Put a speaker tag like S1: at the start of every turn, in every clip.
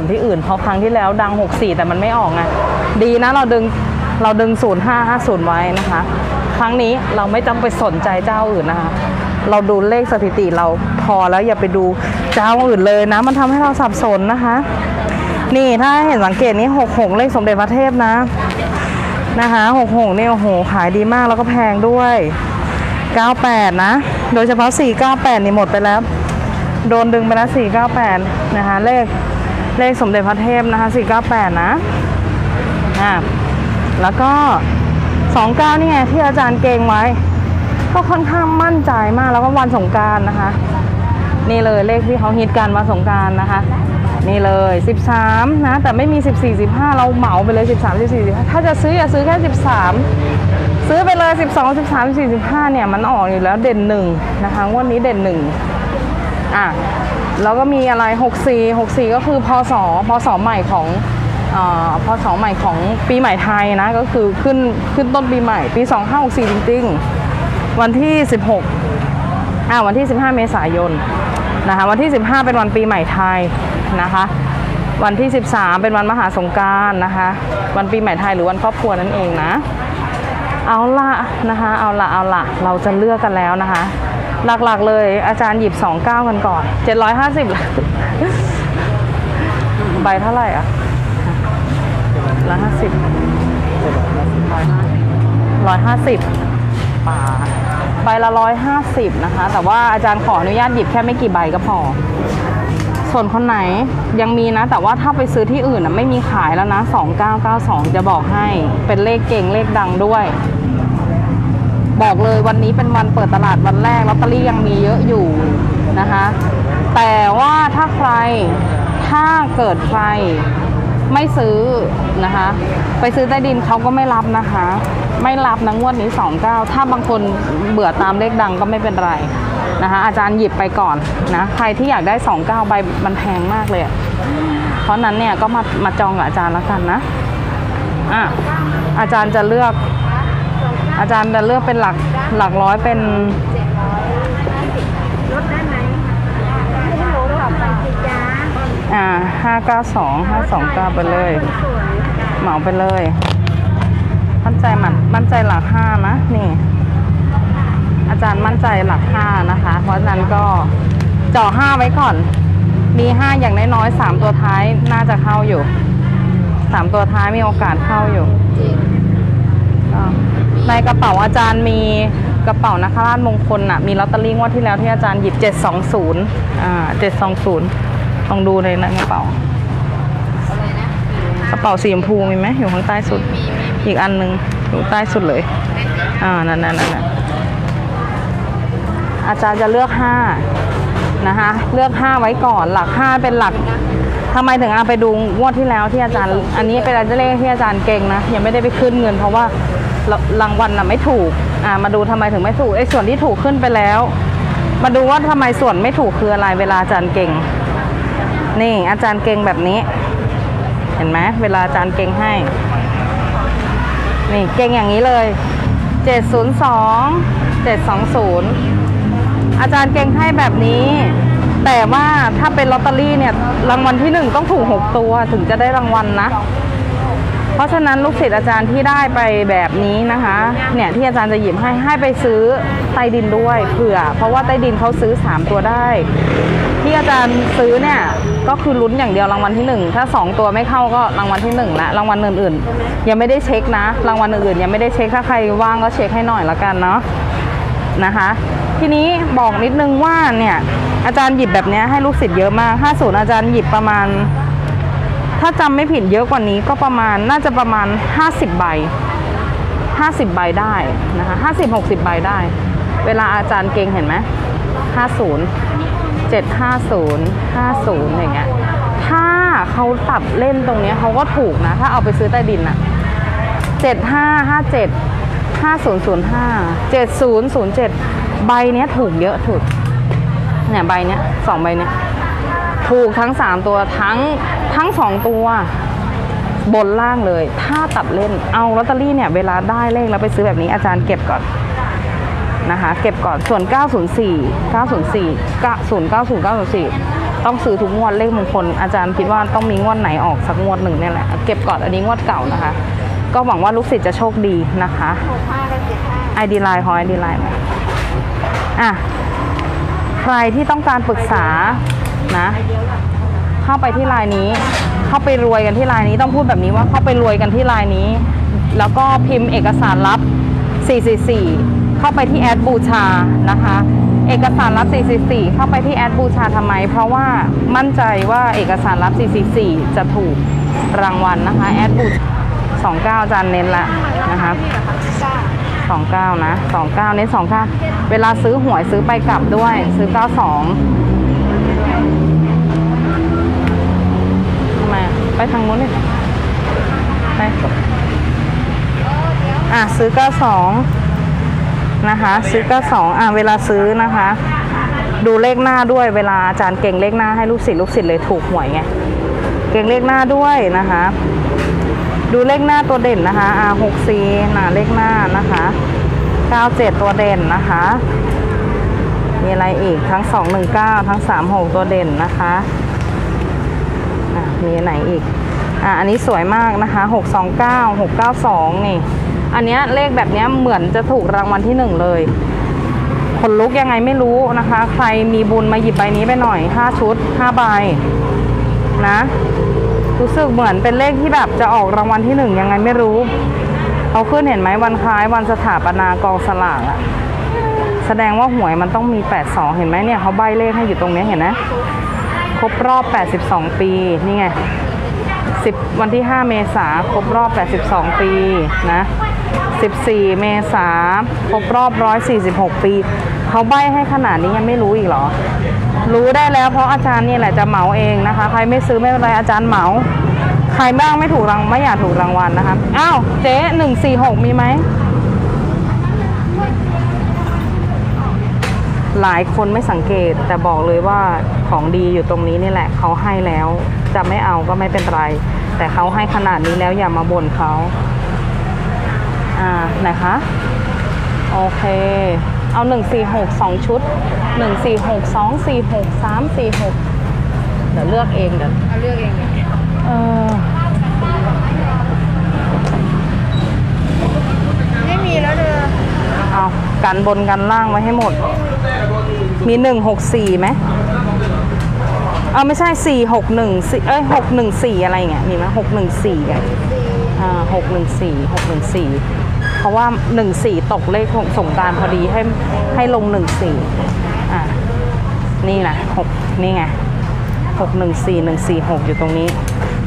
S1: นที่อื่นเพราะครั้งที่แล้วดัง 64 แต่มันไม่ออกไงดีนะเราดึงเราดึง 0550 ไว้นะคะ ครั้งนี้เราไม่จำไปสนใจเจ้าอื่นนะคะ เราดูเลขสถิติเราพอแล้วอย่าไปดูเจ้าอื่นเลยนะ มันทำให้เราสับสนนะคะ นี่ถ้าเห็นสังเกตนี้ 66 เลขสมเด็จพระเทพนะนะคะ66เนี่ยโอ้โหขายดีมากแล้วก็แพงด้วย 98 นะ โดยเฉพาะ 498 นี่หมดไปแล้ว โดนดึงไปแล้ว 498 นะคะเลข เลขสมเด็จพระเทพนะคะ498 นะอ่าแล้วก็ 29 นี่ไงที่อาจารย์เกงไว้ ก็ค่อนข้างมั่นใจมากแล้วก็วันสงการนะคะ นี่เลยเลขที่เขาฮิตกันวันสงการนะคะ นี่เลย 13 นะ แต่ไม่มี 14 15 เราเหมาไปเลย 13 14 15ถ้าจะซื้ออย่าซื้อแค่ 13 ซื้อไปเลย 12 13 14 15 เนี่ยมันออกอยู่แล้วเด่นหนึ่งนะคะงวดนี้เด่นหนึ่งอะ แล้วก็มีอะไร 64 64 ก็คือพศพศใหม่ของอพศใหม่ของปีใหม่ไทยนะก็คือขึ้นขึ้นต้นปีใหม่ปี 2564 จริงๆ วันที่ 16อ่าวันที่ 15 เมษายนนะคะวันที่ 15 เป็นวันปีใหม่ไทยนะคะวันที่ 13 เป็นวันมหาสงการนะคะ วันปีใหม่ไทยหรือวันครอบครัวนั่นเองนะ เอาละนะคะ เอาละเอาละเราจะเลือกกันแล้วนะคะ หลักๆเลยอาจารย์หยิบ 29 กันก่อน 750ละใบเท่าไหร่อะร้อยห้าสิบร้อยห้าสิบบาทใบละร้อยห้าสิบนะคะ แต่ว่าอาจารย์ขออนุญาตหยิบแค่ไม่กี่ใบก็พอ ส่วนคนไหนยังมีนะ แต่ว่าถ้าไปซื้อที่อื่นนะไม่มีขายแล้วนะ 2992 จะบอกให้เป็นเลขเก่งเลขดังด้วย บอกเลยวันนี้เป็นวันเปิดตลาดวันแรกลอตเตอรี่ยังมีเยอะอยู่นะคะ แต่ว่าถ้าใครถ้าเกิดใครไม่ซื้อนะคะ ไปซื้อใต้ดินเขาก็ไม่รับนะคะ ไม่รับนะงวดนี้ 29 ถ้าบางคนเบื่อตามเลขดังก็ไม่เป็นไรนะคะอาจารย์หยิบไปก่อนนะใครที่อยากได้ 29 ใบมันแพงมากเลย เพราะนั้นเนี่ยก็มามาจองกับอาจารย์แล้วกันนะอะอาจารย์จะเลือก อาจารย์จะเลือกเป็นหลักหลักร้อยเป็น
S2: ลดได้ไหมไม่ได้ลดหรอกไปสิจ้า
S1: อ่าห้าเก้าสองห้าสองเก้าไปเลย เหมาไปเลย มั่นใจมันมั่นใจหลักห้านะนี่ อาจารย์มั่นใจหลักห้านะคะ เพราะฉะนั้นก็เจาะห้าไว้ก่อน มีห้าอย่างน้อยๆสามตัวท้ายน่าจะเข้าอยู่สามตัวท้ายมีโอกาสเข้าอยู่ ในกระเป๋าอาจารย์มีกระเป๋านาคราชมงคลน่ะมีลอตเตอรี่งวดที่แล้วที่อาจารย์หยิบเจ็ดสองศูนย์อ่าเจ็ดสองศูนย์ลองดูเลยนะกระเป๋า กระเป๋าสีชมพูมีไหมอยู่ข้างใต้สุด อีกอันหนึ่งอยู่ใต้สุดเลย อ่านั่นนั่นนั่นอาจารย์จะเลือกห้านะคะ เลือกห้าไว้ก่อนหลักห้าเป็นหลัก ทำไมถึงเอาไปดูงวดที่แล้วที่อาจารย์ อันนี้เป็นเลขที่อาจารย์เก่งนะยังไม่ได้ไปขึ้นเงิน เพราะว่ารางวัลน่ะไม่ถูกอ่ามาดูทำไมถึงไม่ถูกไอ้ส่วนที่ถูกขึ้นไปแล้ว มาดูว่าทำไมส่วนไม่ถูกคืออะไรเวลาอาจารย์เก่ง นี่อาจารย์เก่งแบบนี้ เห็นไหมเวลาอาจารย์เก่งให้นี่เก่งอย่างนี้เลย702 720 อาจารย์เก่งให้แบบนี้ แต่ว่าถ้าเป็นลอตเตอรี่เนี่ยรางวัลที่หนึ่งต้องถูก6ตัวถึงจะได้รางวัลนะ เพราะฉะนั้นลูกศิษย์อาจารย์ที่ได้ไปแบบนี้นะคะ เนี่ยที่อาจารย์จะหยิบให้ให้ไปซื้อใต้ดินด้วยเผื่อ เพราะว่าใต้ดินเขาซื้อ 3 ตัวได้ ที่อาจารย์ซื้อเนี่ยก็คือลุ้นอย่างเดียวรางวัลที่หนึ่งถ้า 2 ตัวไม่เข้าก็รางวัลที่หนึ่งละรางวัลอื่นๆ ยังไม่ได้เช็คนะ รางวัลอื่นๆยังไม่ได้เช็คถ้าใครว่างก็เช็คให้หน่อยละกันเนาะนะคะ ทีนี้บอกนิดนึงว่าเนี่ย อาจารย์หยิบแบบนี้ให้ลูกศิษย์เยอะมาก 50 อาจารย์หยิบประมาณ ถ้าจำไม่ผิดเยอะกว่านี้ก็ประมาณน่าจะประมาณ 50 ใบ 50 ใบได้นะคะ50 60 ใบได้ เวลาอาจารย์เก่งเห็นไหม50 750 50 อย่างเงี้ย ถ้าเขาตัดเล่นตรงนี้เขาก็ถูกนะ ถ้าเอาไปซื้อใต้ดินอะ7557 5005 7007 ใบเนี้ยถูกเยอะถูก เนี่ยใบเนี้ยสองใบเนี้ยถูกทั้ง3ตัวทั้งทั้ง2ตัว บนล่างเลย ถ้าตัดเล่นเอาลอตเตอรี่เนี่ย เวลาได้เลขแล้วไปซื้อแบบนี้อาจารย์เก็บก่อนนะคะ เก็บก่อนส่วน 904 904 909 904 ต้องซื้อทุกงวดเลขมงคลอาจารย์คิดว่าต้องมีงวดไหนออกสักงวดหนึ่งเนี่ยแหละเก็บก่อนอันนี้งวดเก่านะคะ ก็หวังว่าลูกศิษย์จะโชคดีนะคะ
S2: หกห้ากับเจ็ดห้า
S1: ไอดีไลน์ขอไอดีไลน์มาอะใค รที่ต้องการปรึกษานะ เข้าไปที่ไลน์นี้ เข้าไปรวยกันที่ไลน์นี้ต้องพูดแบบนี้ว่าเข้าไปรวยกันที่ไลน์นี้ แล้วก็พิมพ์เอกสารลับ 444 เข้าไปที่แอดบูชานะคะ เอกสารลับ 444 เข้าไปที่แอดบูชาทำไม เพราะว่ามั่นใจว่าเอกสารลับ 444 จะถูกรางวัลนะคะแอดบูช29จารย์เน้นละนะคะ สองเก้านะสองเก้าเน้นสองเก้าเวลาซื้อหวยซื้อไปกลับด้วย ซื้อเก้าสองทำไมไปทางนู้นเลยไปอะซื้อเก้าสองนะคะ ซื้อเก้าสองอะเวลาซื้อนะคะ ดูเลขหน้าด้วยเวลาอาจารย์เก่งเลขหน้าให้ลูกศิษย์ลูกศิษย์เลยถูกหวยไงเก่งเลขหน้าด้วยนะคะ ดูเลขหน้าตัวเด่นนะคะ R 6 C นะเลขหน้านะคะ 97 ตัวเด่นนะคะ มีอะไรอีกทั้ง 219 ทั้ง 36 ตัวเด่นนะคะอะมีไหนอีกอะอันนี้สวยมากนะคะ 629 692 นี่ อันเนี้ยเลขแบบเนี้ยเหมือนจะถูกรางวัลที่หนึ่งเลยคนลุกยังไงไม่รู้นะคะ ใครมีบุญมาหยิบใบนี้ไปหน่อย 5 ชุด 5 ใบนะ รู้สึกเหมือนเป็นเลขที่แบบจะออกรางวัลที่หนึ่งยังไงไม่รู้เขาขึ้นเห็นไหมวันคล้ายวันสถาปนากองสลากอะแสดงว่าหวยมันต้องมี 82 เห็นไหมเนี่ยเขาใบเลขให้อยู่ตรงนี้เห็นไหมครบรอบ 82 ปีนี่ไง10 วันที่ 5 เมษาครบรอบ 82 ปีนะ 14 เมษาครบรอบ 146 ปี เขาใบให้ขนาดนี้ยังไม่รู้อีกเหรอ รู้ได้แล้วเพราะอาจารย์นี่แหละจะเหมาเองนะคะ ใครไม่ซื้อไม่เป็นไรอาจารย์เหมา ใครบ้างไม่ถูกรางไม่อยากถูกรางวัลนะคะอ้าวเจ๊หนึ่งสี่หกมีไหมหลายคนไม่สังเกตแต่บอกเลยว่าของดีอยู่ตรงนี้นี่แหละเขาให้แล้ว จะไม่เอาก็ไม่เป็นไร แต่เขาให้ขนาดนี้แล้วอย่ามาบ่นเขาอ่าไหนคะ โอเค เอาหนึ่งสี่หกสองชุดหนึ่งสี่หกสองสี่หกสามสี่หกเดี๋ยวเลือกเองเดี๋ยว
S2: เอาเลือกเองเนี่ย
S1: เออ
S2: ไม่มีแล้วเด้อ
S1: เอากันบนกันล่างไว้ให้หมด มีหนึ่งหกสี่ไหมเอาไม่ใช่สี่หกหนึ่งสี่เอ้ยหกหนึ่งสี่อะไรเงี้ยมีไหมหกหนึ่งสี่อะอ่าหกหนึ่งสี่หกหนึ่งสี่เพ ราะว่าหนึ่งสี่ตกเลขของสงการพอดีให้ให้ลงหนึ่งสี่อ่านี่นะหกนี่ไงหกหนึ่งสี่หนึ่งสี่หกอยู่ตรงนี้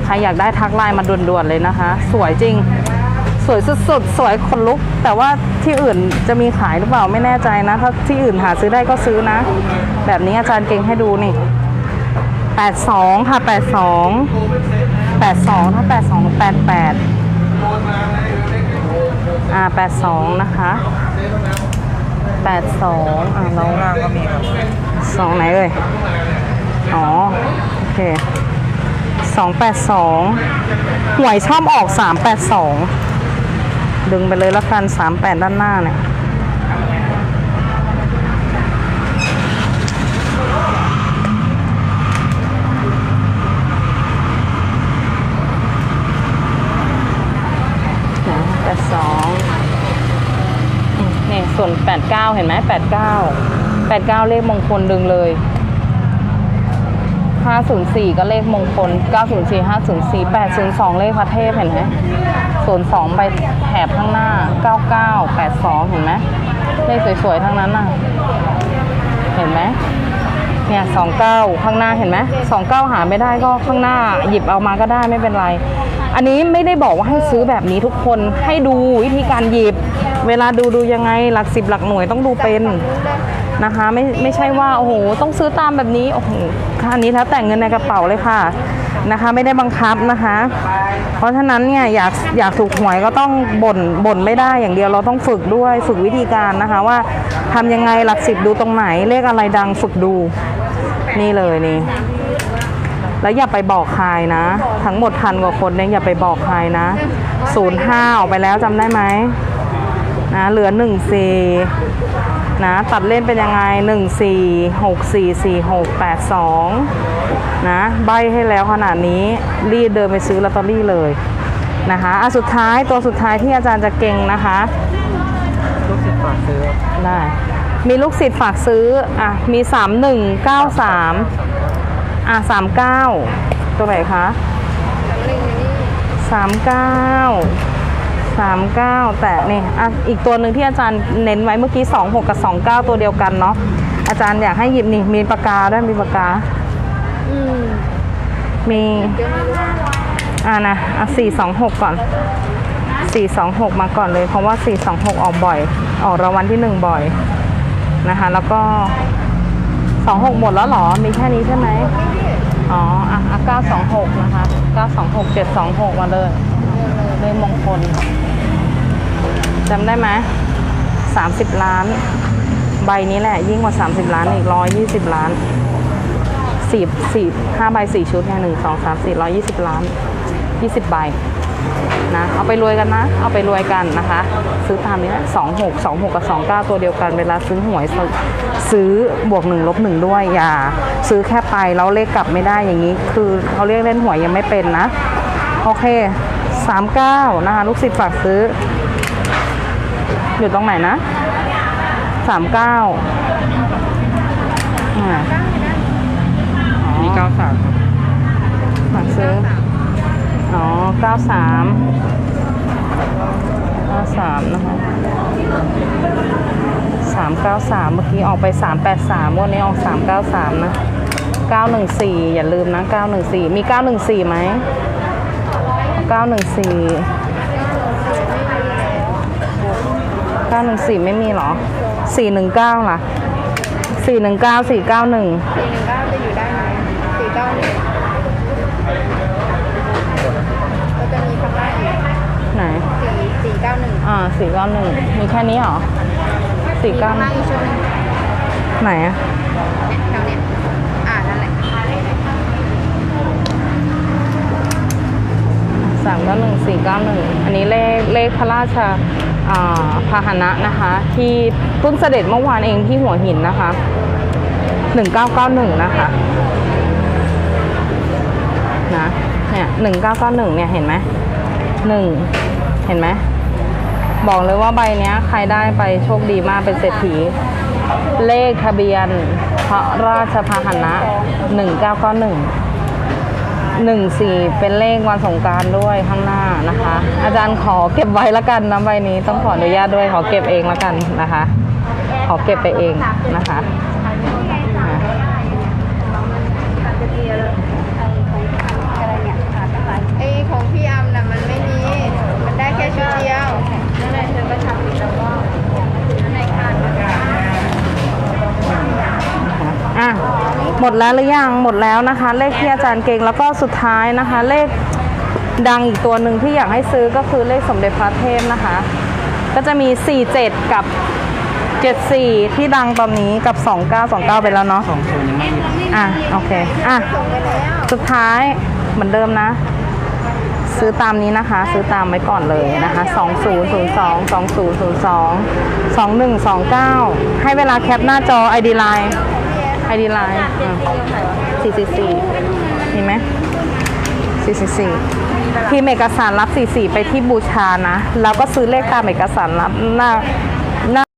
S1: ใครอยากได้ทักไลน์มาด่วนๆเลยนะคะ สวยจริง สวยสุดๆ สวยคนลุก แต่ว่าที่อื่นจะมีขายหรือเปล่าไม่แน่ใจนะ ถ้าที่อื่นหาซื้อได้ก็ซื้อนะ แบบนี้อาจารย์เก่งให้ดูนี่ 82 ค่ะ 82 82ถ้า82 88 อ่าแปดสองนะคะ82อ่าเรา
S3: ล่างก็มีครับ
S1: สองไหนเอ่ยอ๋อ โอเคสองแปดสองหวยชอบออกสามแปดสองดึงไปเลยละกันสามแปดด้านหน้าเนี่ย แปดสองนี่ส่วนแปด เห็นไหมแปดเก้าแปดเก้าเลขมงคลดึงเลยห้าศูนย์สี่ก็เลขมงคลเก้าศูนย์สี่ห้าศูนย์สี่แปดศูนย์สองเลขพระเทพเห็นไหมศูนย์สองไปแถบข้างหน้าเก้าเก้าแปดสองเห็นไหมเลขสวยๆทั้งนั้นน่ะ เห็นไหมเนี่ยสองเก้าข้างหน้าเห็นไหมสองเก้าหาไม่ได้ก็ข้างหน้าหยิบเอามาก็ได้ไม่เป็นไร อันนี้ไม่ได้บอกว่าให้ซื้อแบบนี้ทุกคนให้ดูวิธีการหยิบ เวลาดูดูยังไงหลักสิบหลักหน่วยต้องดูเป็นนะคะไม่ไม่ใช่ว่าโอ้โหต้องซื้อตามแบบนี้โอ้โหอันนี้แล้วแต่เงินในกระเป๋าเลยค่ะนะคะ ไม่ได้บังคับนะคะ เพราะฉะนั้นเนี่ยอยากอยากถูกหวยก็ต้องบ่นบ่นไม่ได้อย่างเดียวเราต้องฝึกด้วยฝึกวิธีการนะคะว่าทำยังไงหลักสิบดูตรงไหนเลขอะไรดังฝึกดูนี่เลยนี่ แล้วอย่าไปบอกใครนะ ทั้งหมดพันกว่าคนเนี่ยอย่าไปบอกใครนะศูนย์ห้าออกไปแล้วจำได้ไหม นะเหลือหนึ่งสี่นะตัดเล่นเป็นยังไง1 4 6 4 4 6 8 2นะใบให้แล้วขนาดนี้รีบเดินไปซื้อลอตเตอรี่เลยนะคะอะสุดท้ายตัวสุดท้ายที่อาจารย์จะเก่งนะคะ
S3: ลูกศิษย์ฝากซื้อ
S1: ได้มีลูกศิษย์ฝากซื้ออะมี3 1 9 3อะ39ตัวไหนคะ39 39 แต่นี่อะอีกตัวหนึ่งที่อาจารย์เน้นไว้เมื่อกี้ 26 กับ 29 ตัวเดียวกันเนาะอาจารย์อยากให้หยิบนี่มีปากกาด้วยมีปากกา
S2: อืม
S1: มี
S2: เดี๋ยวไม่รู้
S1: อ่านะอะสี่สองหกก่อนสี่สองหกมาก่อนเลย เพราะว่าสี่สองหกออกบ่อย ออกรางวัลที่หนึ่งบ่อยนะคะ แล้วก็สองหกหมดแล้วเหรอ มีแค่นี้ใช่ไหมอ๋อ อะอะเก้าสองหกนะคะเก้าสองหกเจ็ดสองหกมาเลย เลขมงคลจำได้ไหมสามสิบล้าน ใบนี้แหละ ยิ่งกว่าสามสิบล้านอีกร้อยยี่สิบล้านสี่สี่ห้าใบสี่ชุดไงหนึ่งสองสามสี่ร้อยยี่สิบล้านยี่สิบใบนะเอาไปรวยกันนะ เอาไปรวยกันนะคะ ซื้อตามนี้สองหกสองหกกับสองเก้าตัวเดียวกันเวลาซื้อหวยซื้อบวกหนึ่งลบหนึ่งด้วยอย่า ซื้อแค่ไปแล้วเลขกลับไม่ได้อย่างนี้ คือเขาเรียกเล่นหวยยังไม่เป็นนะ โอเค สามเก้านะคะ ลูกศิษย์ฝากซื้อ อยู่ตรงไหนนะสามเก้าอ่า
S3: มีเก้าสามครับ
S1: ฝากซื้อ อ๋อเก้าสามเก้าสามนะคะสามเก้าสามเมื่อกี้ออกไปสามแปดสามวันนี้ออกสามเก้าสามนะเก้าหนึ่งสี่อย่าลืมนะเก้าหนึ่งสี่มีเก้าหนึ่งสี่ไหม เก้าหนึ่งสี่เก้าหนึ่งสี่ไม่มีเหรอสี่หนึ่งเก้าล่ะสี่หนึ่งเก้าสี่เก้าหนึ่ง
S2: สี่หนึ่งเก้าจะอยู่ได้ไหมสี่เก้าหนึ่งก็จะมีข้างล่างอีก
S1: ไหน
S2: สี่สี่เก้าหนึ่ง
S1: อ่าสี่เก้าหนึ่งมีแค่นี้เหรอสี่เก้า
S2: ข้างล่างอีกชุดหนึง
S1: ไหนอะ
S2: เนี่ยแถวเนี้ยอ่านั่นแหละ
S1: สามเก้าหนึ่งสี่เก้าหนึ่งอันนี้เลขเลขพระราชาพาหนะนะคะ ที่เพิ่งเสด็จเมื่อวานเองที่หัวหินนะคะหนึ่งเก้าเก้าหนึ่งนะคะนะเนี่ยหนึ่งเก้าเก้าหนึ่งเนี่ยเห็นไหมหนึ่งเห็นไหมบอกเลยว่าใบเนี้ยใครได้ไปโชคดีมากเป็นเศรษฐี เลขทะเบียนพระราชพาหนะห นึ่งเก้าเก้าหนึ่งสี่เป็นเลขวันสงการด้วยข้างหน้านะคะ อาจารย์ขอเก็บไว้ละกันนะใบนี้ต้องขออนุญาตด้วยขอเก็บเองละกันนะคะ ขอเก็บไปเองนะคะอะ
S2: ไอของพี่อัมน่ะมันไม่มี มันได้แค่ชุดเดียวนั่นแหละเธอก็ทำอีกแล้วก็ในคานนะคะ
S1: อะ หมดแล้วหรือยังหมดแล้วนะคะ เลขที่อาจารย์เก่งแล้วก็สุดท้ายนะคะ เลขดังอีกตัวหนึ่งที่อยากให้ซื้อก็คือเลขสมเด็จพระเทพนะคะ ก็จะมี 47 กับ 74 ที่ดังตอนนี้กับ 2929 ไปแล้วเนาะ
S3: สองศูนย์ยังไม่มี
S1: อะโอเคอะ
S2: ส่งไปแล้ว
S1: สุดท้ายเหมือนเดิมนะ ซื้อตามนี้นะคะ ซื้อตามไว้ก่อนเลยนะคะ2002 2002 2129 ให้เวลาแคปหน้าจอ ID Line ID Line 444มีไหม444พิมพ์เอกสารรับ 44 ไปที่บูชานะ แล้วก็ซื้อเลขตามเอกสารรับหน้าหน้า